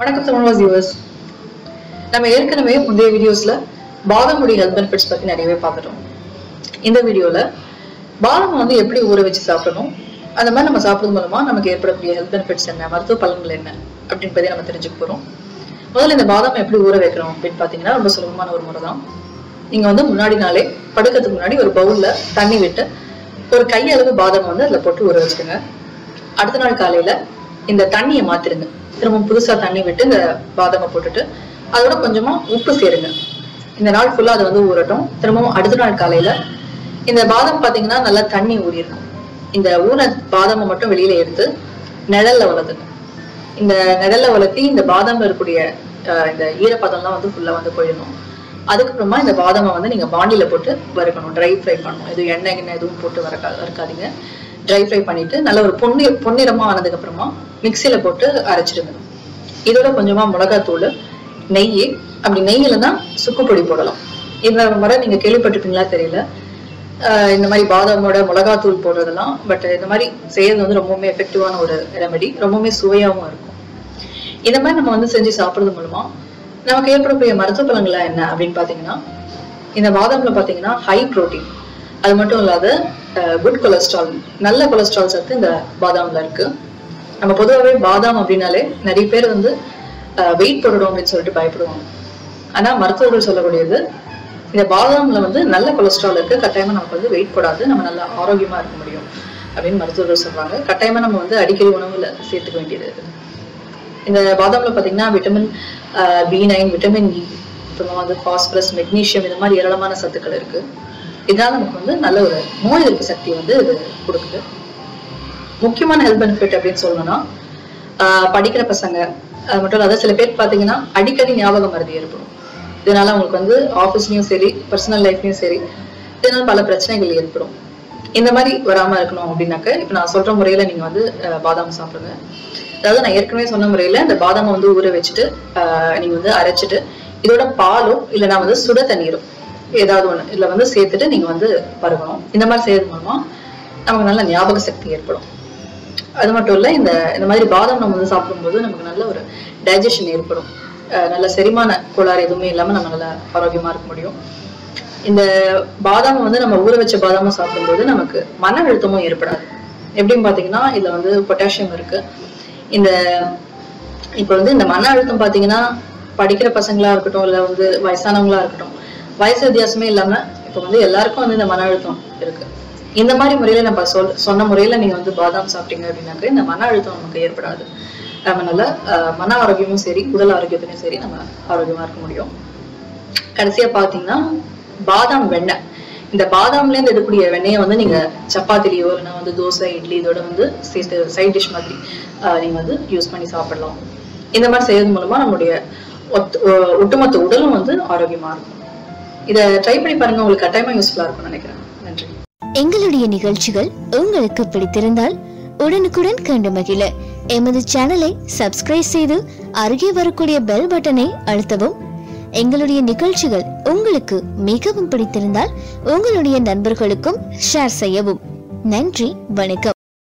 வணக்கம் தமிழ் வியூவர்ஸ் நம்ம ஏற்கனவே முந்தைய வீடியோஸ்ல பாதாமுடி ஹெல்த் பெனிஃபிட்ஸ் பத்தி நிறையவே பார்த்துட்டோம். இந்த வீடியோல பாதாம் வந்து எப்படி ஊற வச்சு சாப்பிடணும்? அந்த மாதிரி நம்ம சாப்பிடுறது மூலமா நமக்கு ஏற்படக்கூடிய ஹெல்த் பெனிஃபிட்ஸ் என்ன? மருத்துவ பலன்கள் என்ன? அப்படின்னு பத்தி நம்ம தெரிஞ்சுக்க போறோம். முதல்ல இந்த பாதாம் எப்படி ஊற வைக்கிறோம் அப்படின்னு பாத்தீங்கன்னா ரொம்ப சுலபமான ஒரு முறை தான். நீங்க வந்து முன்னாடி நாளே படுக்கிறதுக்கு முன்னாடி ஒரு பவுல்ல தண்ணி விட்டு ஒரு கையளவு பாதாம் வந்து அதுல போட்டு ஊற வச்சுக்கோங்க. அடுத்த நாள் காலையில இந்த தண்ணியை மாத்திருங்க. திரும்ப புதுசா தண்ணி விட்டு இந்த பாதாமை போட்டுட்டு அதோட கொஞ்சமா உப்பு சேருங்க. இந்த நாள் ஃபுல்லா அது வந்து ஊறட்டும். திரும்பவும் அடுத்த நாள் காலையில இந்த பாதம் பார்த்தீங்கன்னா நல்லா தண்ணி ஊறி இருக்கும் இந்த ஊன பாதாமை மட்டும் வெளியில எடுத்து நிழல்ல வளர்த்துங்க இந்த நிழல்ல வளர்த்தி இந்த பாதாம்ல இருக்கக்கூடிய இந்த ஈரப்பதம்லாம் வந்து ஃபுல்லா வந்து போயிடணும் அதுக்கப்புறமா இந்த பாதாமை வந்து நீங்க பாண்டியில போட்டு வறுக்கணும். ட்ரை ஃப்ரை பண்ணணும். எதுவும் எண்ணெய் எண்ணெய் எதுவும் போட்டு வறுக்கா வறுக்காதீங்க. ட்ரை ஃப்ரை பண்ணிட்டு நல்ல ஒரு பொன்னி பொன்னிறமாக ஆனதுக்கு அப்புறமா போட்டு அரைச்சிடுங்க. இதோட கொஞ்சமாக மிளகாத்தூள் நெய் அப்படி நெய்யில் தான் சுக்கு பொடி போடலாம். இந்த முறை நீங்கள் கேள்விப்பட்டிருப்பீங்களா தெரியல. இந்த மாதிரி பாதாமோட மிளகாத்தூள் போடுறதெல்லாம் பட் இந்த மாதிரி செய்யறது வந்து ரொம்பவுமே எஃபெக்டிவான ஒரு ரெமெடி ரொம்பவுமே சுவையாகவும் இருக்கும். இந்த மாதிரி நம்ம வந்து செஞ்சு சாப்பிட்றது மூலமா நமக்கு ஏற்படக்கூடிய மருத்துவ பலன்கள் என்ன அப்படின்னு பார்த்தீங்கன்னா இந்த பாதாமில் பார்த்தீங்கன்னா ஹை ப்ரோட்டீன் அது மட்டும் இல்லாத குட் கொலஸ்ட்ரால் நல்ல கொலஸ்ட்ரால் சத்து இந்த பாதாமில் இருக்குது நம்ம பொதுவாகவே பாதாம் அப்படின்னாலே நிறைய பேர் வந்து வெயிட் போடணும் அப்படின்னு சொல்லிட்டு பயப்படுவாங்க. ஆனால் மருத்துவர்கள் சொல்லக்கூடியது இந்த பாதாமில் வந்து நல்ல கொலஸ்ட்ரால் இருக்குது கட்டாயமாக நமக்கு வந்து வெயிட் போடாது. நம்ம நல்லா ஆரோக்கியமாக இருக்க முடியும் அப்படின்னு மருத்துவர்கள் சொல்கிறாங்க கட்டாயமாக நம்ம வந்து அடிக்கடி உணவில் சேர்த்துக்க வேண்டியது. இந்த பாதாமில் பார்த்தீங்கன்னா vitamin B nine vitamin E e, அப்புறமா வந்து பாஸ்பரஸ் மெக்னீஷியம் இந்த மாதிரி ஏராளமான சத்துக்கள் இருக்குது இதனால நமக்கு வந்து நல்ல ஒரு நோய் எதிர்ப்பு சக்தி வந்து இது கொடுக்குது. முக்கியமான ஹெல்த் பெனிஃபிட் அப்படின்னு சொல்லணும்னா ஆஹ் படிக்கிற பசங்க அது மட்டும் இல்லாத சில பேர் பார்த்தீங்கன்னா அடிக்கடி ஞாபகம் மருதி ஏற்படும். இதனால அவங்களுக்கு வந்து ஆஃபீஸ்லயும் சரி பர்சனல் லைஃப்லயும் சரி இதனால பல பிரச்சனைகள் ஏற்படும். இந்த மாதிரி வராம இருக்கணும் அப்படின்னாக்க இப்போ நான் சொல்ற முறையில நீங்க வந்து பாதாம் சாப்பிடுங்க. அதாவது நான் ஏற்கனவே சொன்ன முறையில இந்த பாதாமை வந்து ஊற வச்சுட்டு ஆஹ் நீங்க வந்து அரைச்சிட்டு இதோட பாலும் இல்லைன்னா வந்து சுட தண்ணீரும். ஏதாவது ஒண்ணு. இதுல வந்து சேர்த்துட்டு நீங்க வந்து பருகணும். இந்த மாதிரி செய்யறது மூலமா நமக்கு நல்ல ஞாபக சக்தி ஏற்படும். அது மட்டும் இல்ல இந்த இந்த மாதிரி பாதாம் நம்ம வந்து சாப்பிடும்போது நமக்கு நல்ல ஒரு டைஜஷன் ஏற்படும். நல்ல செரிமான கோளாறு எதுவுமே இல்லாம நம்ம நல்லா ஆரோக்கியமா இருக்க முடியும். இந்த பாதாம் வந்து நம்ம ஊற வச்ச பாதாமும் சாப்பிடும்போது நமக்கு மன அழுத்தமும் ஏற்படாது. எப்படின்னு பார்த்தீங்கன்னா இதுல வந்து பொட்டாசியம் இருக்கு. இந்த இப்போ வந்து இந்த மன அழுத்தம் பார்த்தீங்கன்னா படிக்கிற பசங்களா இருக்கட்டும் இல்ல வந்து வயசானவங்களா இருக்கட்டும் வயசு வித்தியாசமே இல்லாம இப்ப வந்து எல்லாருக்கும் வந்து இந்த மன அழுத்தம் இருக்கு. இந்த மாதிரி முறையில நம்ம சொல் சொன்ன முறையில நீங்க வந்து பாதாம் சாப்பிட்டீங்க அப்படின்னாக்க இந்த மன அழுத்தம் நமக்கு ஏற்படாது. நம்ம நல்ல மன ஆரோக்கியமும் சரி உடல் ஆரோக்கியத்திலையும் சரி நம்ம ஆரோக்கியமா இருக்க முடியும். கடைசியா பாத்தீங்கன்னா பாதாம் வெண்ணெய். இந்த பாதாம்ல இருந்து எடுக்கக்கூடிய வெண்ணெயை வந்து நீங்க சப்பாத்திலேயோ இல்லைன்னா வந்து தோசை இட்லி இதோட வந்து சேர்த்து சைட் டிஷ் மாதிரி நீங்கள் நீங்க வந்து யூஸ் பண்ணி சாப்பிடலாம். இந்த மாதிரி செய்யறது மூலமா நம்மளுடைய ஒத்து- ஒட்டுமொத்த உடலும் வந்து ஆரோக்கியமா இருக்கும். இதை ட்ரை பண்ணி பாருங்க உங்களுக்கு கட்டாயமா யூஸ்ஃபுல்லா இருக்கும்னு நினைக்கிறேன். நன்றி. எங்களுடைய நிகழ்ச்சிகள் உங்களுக்கு பிடித்திருந்தால் உடனுக்குடன் கண்டு மகிழ. எமது சேனலை சப்ஸ்கிரைப் செய்து அருகே வரக்கூடிய பெல் பட்டனை அழுத்தவும். எங்களுடைய நிகழ்ச்சிகள் உங்களுக்கு மிகவும் பிடித்திருந்தால் உங்களுடைய நண்பர்களுக்கும் ஷேர் செய்யவும். நன்றி வணக்கம்.